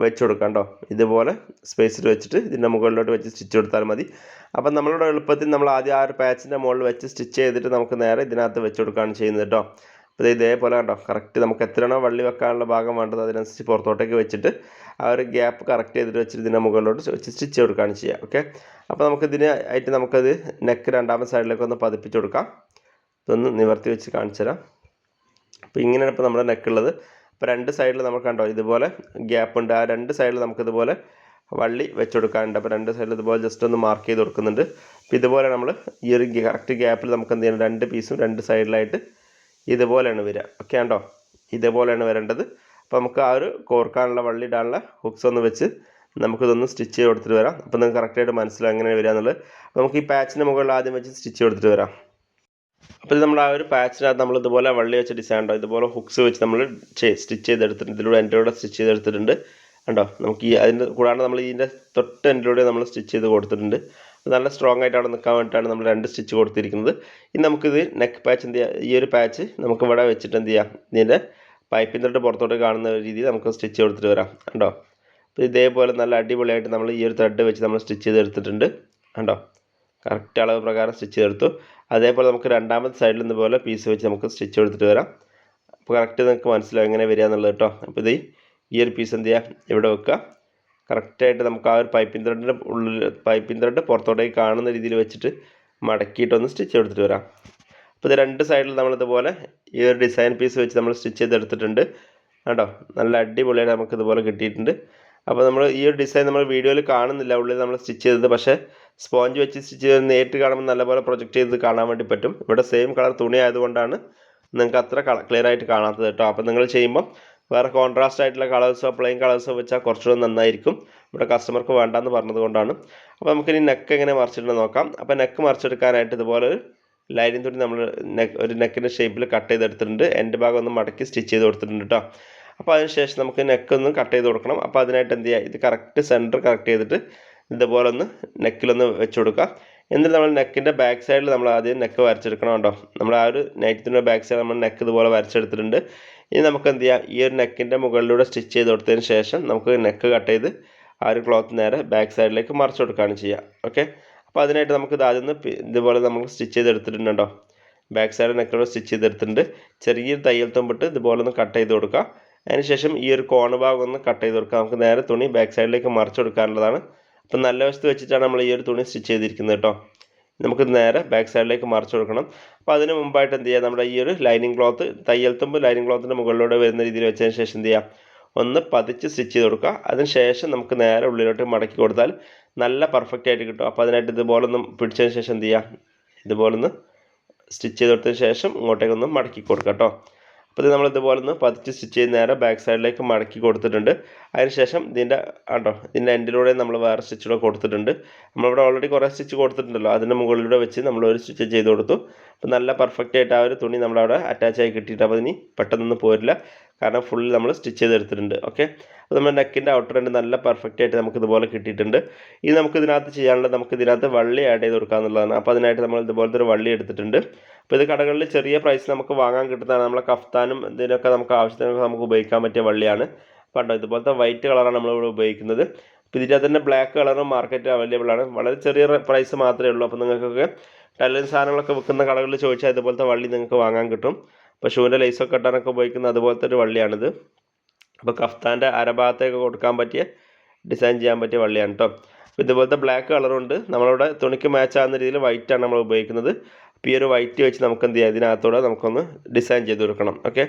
വെച്ച് കൊടുക്കാം കേട്ടോ ഇതുപോലെ സ്പേസിൽ വെച്ചിട്ട് ഇതിന്റെ മുകളിലോട്ട് വെച്ച് സ്റ്റിച്ച് കൊടുത്താൽ മതി. അപ്പം നമ്മളുടെ എളുപ്പത്തിൽ നമ്മൾ ആദ്യം ആ ഒരു പാച്ചിന്റെ മുകളിൽ വെച്ച് സ്റ്റിച്ച് ചെയ്തിട്ട് നമുക്ക് നേരെ ഇതിനകത്ത് വെച്ച് കൊടുക്കുകയാണ് ചെയ്യുന്നത് കേട്ടോ അപ്പോൾ ഇതേപോലെ കേട്ടോ കറക്റ്റ് നമുക്ക് എത്രയാണോ വള്ളി വെക്കാനുള്ള ഭാഗം വേണ്ടത് അതിനനുസരിച്ച് പുറത്തോട്ടേക്ക് വെച്ചിട്ട് ആ ഒരു ഗ്യാപ്പ് കറക്റ്റ് ചെയ്തിട്ട് വെച്ചിട്ട് ഇതിന്റെ മുകളിലോട്ട് വെച്ച് സ്റ്റിച്ച് കൊടുക്കുകയാണ് ചെയ്യുക ഓക്കെ അപ്പോൾ നമുക്ക് ഇതിന് ആയിട്ട് നമുക്കത് നെക്ക് രണ്ടാമത്തെ സൈഡിലേക്ക് ഒന്ന് പതിപ്പിച്ച് കൊടുക്കാം. ഇതൊന്ന് നിവർത്തി വെച്ച് കാണിച്ചു തരാം അപ്പോൾ ഇങ്ങനെയാണ് ഇപ്പോൾ നമ്മുടെ നെക്ക് ഉള്ളത്. അപ്പോൾ രണ്ട് സൈഡിൽ നമുക്ക് കണ്ടോ ഇതുപോലെ ഗ്യാപ്പ് ഉണ്ട്. ആ രണ്ട് സൈഡിൽ നമുക്കിതുപോലെ വള്ളി വെച്ച് കൊടുക്കാനുണ്ട് അപ്പോൾ രണ്ട് സൈഡിൽ ഇതുപോലെ ജസ്റ്റ് ഒന്ന് മാർക്ക് ചെയ്ത് കൊടുക്കുന്നുണ്ട്. അപ്പോൾ ഇതുപോലെ നമ്മൾ ഈ ഒരു കറക്റ്റ് ഗ്യാപ്പിൽ നമുക്ക് എന്ത് ചെയ്യണം? രണ്ട് പീസും രണ്ട് സൈഡിലായിട്ട് ഇതുപോലെയാണ് വരിക. ഓക്കെ ആണ്ടോ ഇതേപോലെയാണ് വരേണ്ടത്. അപ്പോൾ നമുക്ക് ആ ഒരു കോർക്കാനുള്ള വള്ളി ഇടാനുള്ള ഹുക്സ് ഒന്ന് വെച്ച് നമുക്കിതൊന്ന് സ്റ്റിച്ച് ചെയ്ത് കൊടുത്തിട്ട് വരാം. അപ്പോൾ നിങ്ങൾക്ക് കറക്റ്റായിട്ട് മനസ്സിലാകും എങ്ങനെയാണ് വരിക എന്നുള്ളത്. നമുക്ക് ഈ പാച്ചിന്റെ മുകളിൽ ആദ്യം വെച്ച് സ്റ്റിച്ച് കൊടുത്തിട്ട് വരാം. അപ്പോൾ ഇത് നമ്മൾ ആ ഒരു പാച്ചിനകത്ത് നമ്മൾ ഇതുപോലെ വള്ളി വെച്ച ഡിസൈൻ ഉണ്ടോ? ഇതുപോലെ ഹുക്സ് വെച്ച് നമ്മൾ സ്റ്റിച്ച് ചെയ്തെടുത്തിട്ടുണ്ട്. ഇതിലൂടെ എന്റെ കൂടെ സ്റ്റിച്ച് ചെയ്തെടുത്തിട്ടുണ്ട്. കണ്ടോ? നമുക്ക് ഈ അതിന്റെ കൂടാണ്ട് നമ്മൾ ഇതിന്റെ തൊട്ട് എൻഡിലൂടെ നമ്മൾ സ്റ്റിച്ച് ചെയ്ത് കൊടുത്തിട്ടുണ്ട്. നല്ല സ്ട്രോങ് ആയിട്ടാണ് നിൽക്കാൻ വേണ്ടിയിട്ടാണ് നമ്മൾ രണ്ട് സ്റ്റിച്ച് കൊടുത്തിരിക്കുന്നത്. ഇനി നമുക്കിത് നെക്ക് പാച്ച് എന്ത് ചെയ്യാം? ഈ ഒരു പാച്ച് നമുക്ക് ഇവിടെ വെച്ചിട്ട് എന്ത് ചെയ്യാം? ഇതിന്റെ പൈപ്പിന്റെ തൊട്ട് പുറത്തോട്ട് കാണുന്ന രീതിയിൽ നമുക്ക് സ്റ്റിച്ച് കൊടുത്തിട്ട് വരാം. കണ്ടോ? അപ്പോൾ ഇതേപോലെ നല്ല അടിപൊളിയായിട്ട് നമ്മൾ ഈ ഒരു ത്രെഡ് വെച്ച് നമ്മൾ സ്റ്റിച്ച് ചെയ്തെടുത്തിട്ടുണ്ട്. കണ്ടോ? കറക്റ്റ് അളവ് പ്രകാരം സ്റ്റിച്ച് ചെയ്തെടുത്തു അതേപോലെ നമുക്ക് രണ്ടാമത്തെ സൈഡിൽ നിന്ന് പോലെ പീസ് വെച്ച് നമുക്ക് സ്റ്റിച്ച് കൊടുത്തിട്ട് വരാം. അപ്പോൾ കറക്റ്റ് നിങ്ങൾക്ക് മനസ്സിലാവും എങ്ങനെ വരിക എന്നുള്ളത് കേട്ടോ. അപ്പോൾ ഇത് ഈ ഒരു പീസ് എന്ത് ചെയ്യുക ഇവിടെ വെക്കുക. കറക്റ്റായിട്ട് നമുക്ക് ആ ഒരു പൈപ്പിംഗ് ത്രെഡിന്റെ ഉള്ളിൽ പൈപ്പിംഗ് ത്രെഡ് പുറത്തോട്ടേക്ക് കാണുന്ന രീതിയിൽ വെച്ചിട്ട് മടക്കിയിട്ടൊന്ന് സ്റ്റിച്ച് കൊടുത്തിട്ട് വരാം. അപ്പോൾ ഇത് രണ്ട് സൈഡിൽ നമ്മളിതുപോലെ ഈ ഒരു ഡിസൈൻ പീസ് വെച്ച് നമ്മൾ സ്റ്റിച്ച് ചെയ്തെടുത്തിട്ടുണ്ട്. കേട്ടോ നല്ല അടിപൊളിയായിട്ട് നമുക്കിതുപോലെ കിട്ടിയിട്ടുണ്ട്. അപ്പോൾ നമ്മൾ ഈ ഒരു ഡിസൈൻ നമ്മൾ വീഡിയോയിൽ കാണുന്നില്ല ഉള്ളിൽ നമ്മൾ സ്റ്റിച്ച് ചെയ്തത്. പക്ഷേ സ്പോഞ്ച് വെച്ച് സ്റ്റിച്ച് ചെയ്ത് നേരിട്ട് കാണുമ്പോൾ നല്ലപോലെ പ്രൊജക്റ്റ് ചെയ്ത് കാണാൻ വേണ്ടി പറ്റും. ഇവിടെ സെയിം കളർ തുണി ആയതുകൊണ്ടാണ് നിങ്ങൾക്ക് അത്ര ക്ലിയർ ആയിട്ട് കാണാത്തത് കേട്ടോ. അപ്പോൾ നിങ്ങൾ ചെയ്യുമ്പോൾ വേറെ കോൺട്രാസ്റ്റ് ആയിട്ടുള്ള കളേഴ്സോ പ്ലെയിൻ കളേഴ്സോ വെച്ചാൽ കുറച്ചുകൂടെ നന്നായിരിക്കും. ഇവിടെ കസ്റ്റമർക്ക് വേണ്ടാന്ന് പറഞ്ഞതുകൊണ്ടാണ്. അപ്പോൾ നമുക്കിനി നെക്ക് എങ്ങനെ മറിച്ചിട്ട് നോക്കാം. അപ്പോൾ നെക്ക് മറിച്ചെടുക്കാനായിട്ട് ഇതുപോലെ ഒരു ലൈനിങ് തുണി നമ്മൾ നെക്ക് ഒരു നെക്കിന്റെ ഷേപ്പിൽ കട്ട് ചെയ്തെടുത്തിട്ടുണ്ട്. എന്റെ ഭാഗം ഒന്ന് മടക്കി സ്റ്റിച്ച് ചെയ്ത് കൊടുത്തിട്ടുണ്ട് കേട്ടോ. അപ്പോൾ അതിനുശേഷം നമുക്ക് നെക്ക് ഒന്ന് കട്ട് ചെയ്ത് കൊടുക്കണം. അപ്പോൾ അതിനായിട്ട് എന്ത് ചെയ്യുക ഇത് കറക്റ്റ് സെന്റർ കറക്റ്റ് ചെയ്തിട്ട് ഇതുപോലെ ഒന്ന് നെക്കിലൊന്ന് വെച്ച് കൊടുക്കുക. എന്നിട്ട് നമ്മൾ നെക്കിന്റെ ബാക്ക് സൈഡിൽ നമ്മൾ ആദ്യം നെക്ക് വരച്ചെടുക്കണം കേട്ടോ. നമ്മൾ ആ ഒരു നൈറ്റിന്റെ ബാക്ക് സൈഡ് നമ്മൾ നെക്ക് ഇതുപോലെ വരച്ചെടുത്തിട്ടുണ്ട്. ഇനി നമുക്ക് എന്ത് ചെയ്യാം? ഈ ഒരു നെക്കിന്റെ മുകളിലൂടെ സ്റ്റിച്ച് ചെയ്ത് കൊടുത്തതിന് ശേഷം നമുക്ക് നെക്ക് കട്ട് ചെയ്ത് ആ ഒരു ക്ലോത്ത് നേരെ ബാക്ക് സൈഡിലേക്ക് മറിച്ച് കൊടുക്കുകയാണ് ചെയ്യുക ഓക്കെ അപ്പോൾ അതിനായിട്ട് നമുക്ക് ഇത് ആദ്യം ഇതുപോലെ നമ്മൾ സ്റ്റിച്ച് ചെയ്തെടുത്തിട്ടുണ്ടോ ബാക്ക് സൈഡ് നെക്കിലൂടെ സ്റ്റിച്ച് ചെയ്തെടുത്തിട്ടുണ്ട് ചെറിയൊരു തയ്യൽ തുമ്പിട്ട് ഇതുപോലെ ഒന്ന് കട്ട് ചെയ്ത് കൊടുക്കുക. അതിനുശേഷം ഈ ഒരു കോണ ഭാഗം ഒന്ന് കട്ട് ചെയ്ത് കൊടുക്കുക നമുക്ക് നേരെ തുണി ബാക്ക് സൈഡിലേക്ക് മറിച്ച് കൊടുക്കാനുള്ളതാണ്. അപ്പം നല്ല വശത്ത് വെച്ചിട്ടാണ് നമ്മൾ ഈ ഒരു തുണി സ്റ്റിച്ച് ചെയ്തിരിക്കുന്നത് കേട്ടോ. നമുക്ക് നേരെ ബാക്ക് സൈഡിലേക്ക് മറിച്ച് കൊടുക്കണം. അപ്പോൾ അതിന് മുമ്പായിട്ട് എന്ത് ചെയ്യുക നമ്മുടെ ഈ ഒരു ലൈനിങ് ക്ലോത്ത് തയ്യൽ തുമ്പ് ലൈനിങ് ക്ലോത്തിന്റെ മുകളിലൂടെ വരുന്ന രീതിയിൽ വെച്ചതിന് ശേഷം എന്ത് ചെയ്യാം? ഒന്ന് പതിച്ച് സ്റ്റിച്ച് ചെയ്ത് കൊടുക്കുക. അതിന് ശേഷം നമുക്ക് നേരെ ഉള്ളിലോട്ട് മടക്കി കൊടുത്താൽ നല്ല പെർഫെക്റ്റ് ആയിട്ട് കിട്ടും. അപ്പോൾ അതിനായിട്ട് ഇതുപോലെ ഒന്ന് പിടിച്ചതിന് ശേഷം എന്ത് ചെയ്യുക ഇതുപോലെ ഒന്ന് സ്റ്റിച്ച് ചെയ്ത് കൊടുത്തതിന് ശേഷം ഇങ്ങോട്ടേക്കൊന്ന് മടക്കി കൊടുക്കുക കേട്ടോ. അപ്പോൾ ഇത് നമ്മൾ ഇതുപോലെ ഒന്ന് പതിച്ച് സ്റ്റിച്ച് ചെയ്ത് നേരെ ബാക്ക് സൈഡിലേക്ക് മടക്കി കൊടുത്തിട്ടുണ്ട്. അതിനുശേഷം ഇതിന്റെ ആണ്ടോ ഇതിന്റെ എൻഡിലൂടെ നമ്മൾ വേറെ സ്റ്റിച്ചുകൂടെ കൊടുത്തിട്ടുണ്ട്. നമ്മളിവിടെ ഓൾറെഡി കുറേ സ്റ്റിച്ച് കൊടുത്തിട്ടുണ്ടല്ലോ. അതിന്റെ മുകളിലൂടെ വെച്ച് നമ്മൾ ഒരു സ്റ്റിച്ച് ചെയ്ത് കൊടുത്തു. അപ്പോൾ നല്ല പെർഫെക്റ്റ് ആയിട്ട് ആ ഒരു തുണി നമ്മളവിടെ അറ്റാച്ച് ആയി കിട്ടിയിട്ട് അപ്പോൾ ഇനി പെട്ടെന്നൊന്നും പോരില്ല. കാരണം ഫുൾ നമ്മൾ സ്റ്റിച്ച് ചെയ്തെടുത്തിട്ടുണ്ട്. ഓക്കെ അപ്പോൾ നമ്മുടെ നെക്കിന്റെ ഔട്ടർ എൻഡ് നല്ല പെർഫെക്റ്റ് ആയിട്ട് നമുക്ക് ഇതുപോലെ കിട്ടിയിട്ടുണ്ട്. ഇനി നമുക്ക് ഇതിനകത്ത് ചെയ്യാനുള്ളത് നമുക്ക് ഇതിനകത്ത് വള്ളി ആഡ് ചെയ്ത് കൊടുക്കുക എന്നുള്ളതാണ്. അപ്പോൾ അതിനായിട്ട് നമ്മൾ ഇതുപോലത്തെ ഒരു വള്ളി എടുത്തിട്ടുണ്ട്. അപ്പോൾ ഇത് കടകളിൽ ചെറിയ പ്രൈസ് നമുക്ക് വാങ്ങാൻ കിട്ടുന്നതാണ്. നമ്മളെ കഫ്താനും ഇതിനൊക്കെ നമുക്ക് ആവശ്യത്തിനൊക്കെ നമുക്ക് ഉപയോഗിക്കാൻ പറ്റിയ വള്ളിയാണ്. കണ്ടോ? ഇതുപോലത്തെ വൈറ്റ് കളറാണ് നമ്മളിവിടെ ഉപയോഗിക്കുന്നത്. അപ്പോൾ ഇതിന്റെ തന്നെ ബ്ലാക്ക് കളറും മാർക്കറ്റ് അവൈലബിൾ ആണ്. വളരെ ചെറിയ പ്രൈസ് മാത്രമേ ഉള്ളൂ. അപ്പോൾ നിങ്ങൾക്കൊക്കെ ടൈലറിങ് സാധനങ്ങളൊക്കെ വിൽക്കുന്ന കടകളിൽ ചോദിച്ചാൽ ഇതുപോലത്തെ വള്ളി നിങ്ങൾക്ക് വാങ്ങാൻ കിട്ടും. അപ്പോൾ ഷൂവിന്റെ ലൈസൊക്കെ കെട്ടാനൊക്കെ ഉപയോഗിക്കുന്ന അതുപോലത്തെ ഒരു വള്ളിയാണിത്. അപ്പോൾ കഫ്താന്റെ അരഭാഗത്തേക്ക് കൊടുക്കാൻ പറ്റിയ ഡിസൈൻ ചെയ്യാൻ പറ്റിയ വള്ളിയാണ് കേട്ടോ ഇതുപോലത്തെ ബ്ലാക്ക് കളറുണ്ട് നമ്മളിവിടെ തുണിക്ക് മാച്ച് ആകുന്ന രീതിയിൽ വൈറ്റാണ് നമ്മൾ ഉപയോഗിക്കുന്നത്. ഈ ഒരു വൈറ്റ് വെച്ച് നമുക്ക് എന്ത് ചെയ്യാം? ഇതിനകത്തൂടെ നമുക്കൊന്ന് ഡിസൈൻ ചെയ്ത് കൊടുക്കണം. ഓക്കെ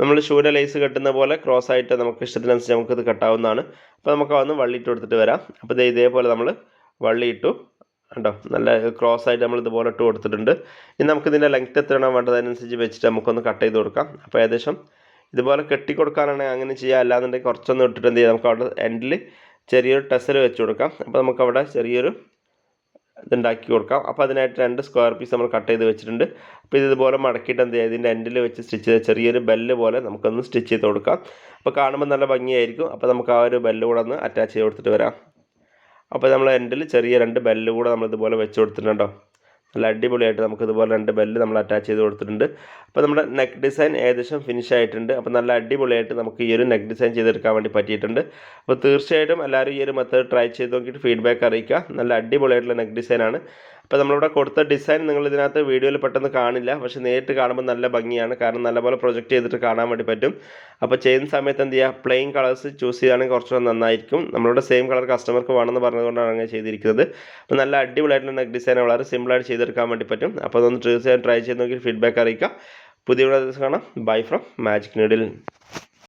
നമ്മൾ ഷൂവിന്റെ ലേസ് കെട്ടുന്ന പോലെ ക്രോസ് ആയിട്ട് നമുക്ക് ഇഷ്ടത്തിനനുസരിച്ച് നമുക്കിത് കെട്ടാവുന്നതാണ്. അപ്പോൾ നമുക്ക് അതൊന്ന് വള്ളിയിട്ട് കൊടുത്തിട്ട് വരാം. അപ്പോൾ ഇത് ഇതേപോലെ നമ്മൾ വള്ളിയിട്ടു കണ്ടോ? നല്ല ക്രോസ് ആയിട്ട് നമ്മൾ ഇതുപോലെ ഇട്ട് കൊടുത്തിട്ടുണ്ട്. ഇനി നമുക്ക് ഇതിന്റെ ലെങ്ത് എത്രയാണോ വേണ്ടത് അതിനനുസരിച്ച് വെച്ചിട്ട് നമുക്കൊന്ന് കട്ട് ചെയ്ത് കൊടുക്കാം. അപ്പോൾ ഏകദേശം ഇതുപോലെ കെട്ടി കൊടുക്കാനാണെങ്കിൽ അങ്ങനെ ചെയ്യാം. അല്ലാന്നുണ്ടെങ്കിൽ കുറച്ചൊന്ന് ഇട്ടിട്ട് എന്ത് ചെയ്യാം? നമുക്ക് അവിടെ എൻഡിൽ ചെറിയൊരു ടെസൽ വെച്ച് കൊടുക്കാം. അപ്പോൾ നമുക്കവിടെ ചെറിയൊരു ഇതുണ്ടാക്കി കൊടുക്കാം. അപ്പോൾ അതിനായിട്ട് രണ്ട് സ്ക്വയർ പീസ് നമ്മൾ കട്ട് ചെയ്ത് വെച്ചിട്ടുണ്ട്. അപ്പോൾ ഇതുപോലെ മടക്കിയിട്ട് എന്ത് ചെയ്യുക? ഇതിന്റെ എൻഡിൽ വെച്ച് സ്റ്റിച്ച് ചെയ്ത ചെറിയൊരു ബെല്ല് പോലെ നമുക്കൊന്ന് സ്റ്റിച്ച് ചെയ്ത് കൊടുക്കാം. അപ്പോൾ കാണുമ്പോൾ നല്ല ഭംഗിയായിരിക്കും. അപ്പോൾ നമുക്ക് ആ ഒരു ബെല്ല് കൂടെ ഒന്ന് അറ്റാച്ച് ചെയ്ത് കൊടുത്തിട്ട് വരാം. അപ്പോൾ നമ്മൾ എൻഡിൽ ചെറിയ രണ്ട് ബെല്ല് കൂടെ നമ്മളിതുപോലെ വെച്ച് കൊടുത്തിട്ടുണ്ടോ നല്ല അടിപൊളിയായിട്ട് നമുക്ക് ഇതുപോലെ രണ്ട് ബെല്ല് നമ്മൾ അറ്റാച്ച് ചെയ്ത് കൊടുത്തിട്ടുണ്ട്. അപ്പോൾ നമ്മുടെ നെക്ക് ഡിസൈൻ ഏകദേശം ഫിനിഷ് ആയിട്ടുണ്ട്. അപ്പോൾ നല്ല അടിപൊളിയായിട്ട് നമുക്ക് ഈ ഒരു നെക്ക് ഡിസൈൻ ചെയ്തെടുക്കാൻ വേണ്ടി പറ്റിയിട്ടുണ്ട്. അപ്പോൾ തീർച്ചയായിട്ടും എല്ലാവരും ഈ ഒരു മെത്തേഡ് ട്രൈ ചെയ്ത് നോക്കിയിട്ട് ഫീഡ്ബാക്ക് അറിയിക്കുക. നല്ല അടിപൊളിയായിട്ടുള്ള നെക്ക് ഡിസൈനാണ് അപ്പോൾ നമ്മളിവിടെ കൊടുത്ത ഡിസൈൻ നിങ്ങൾ ഇതിനകത്ത് വീഡിയോയിൽ പെട്ടെന്ന് കാണില്ല. പക്ഷേ നേരിട്ട് കാണുമ്പോൾ നല്ല ഭംഗിയാണ്. കാരണം നല്ലപോലെ പ്രൊജക്റ്റ് ചെയ്തിട്ട് കാണാൻ വേണ്ടി പറ്റും. അപ്പോൾ ചെയ്യുന്ന സമയത്ത് എന്ത് ചെയ്യുക? പ്ലെയിൻ കളേഴ്സ് ചൂസ് ചെയ്യുകയാണെങ്കിൽ കുറച്ചുകൂടെ നന്നായിരിക്കും. നമ്മളിവിടെ സെയിം കളർ കസ്റ്റമർക്ക് വേണമെന്ന് പറഞ്ഞതുകൊണ്ടാണ് അങ്ങനെ ചെയ്തിരിക്കുന്നത്. അപ്പോൾ നല്ല അടിപൊളിയായിട്ടുള്ള നെക്ക് ഡിസൈൻ വളരെ സിമ്പിളായിട്ട് ചെയ്തെടുക്കാൻ വേണ്ടി പറ്റും. അപ്പോൾ അതൊന്ന് തീർച്ചയായും ട്രൈ ചെയ്ത് നോക്കി ഫീഡ്ബാക്ക് അറിയിക്കുക. പുതിയ കാണാം. Bye from magic needle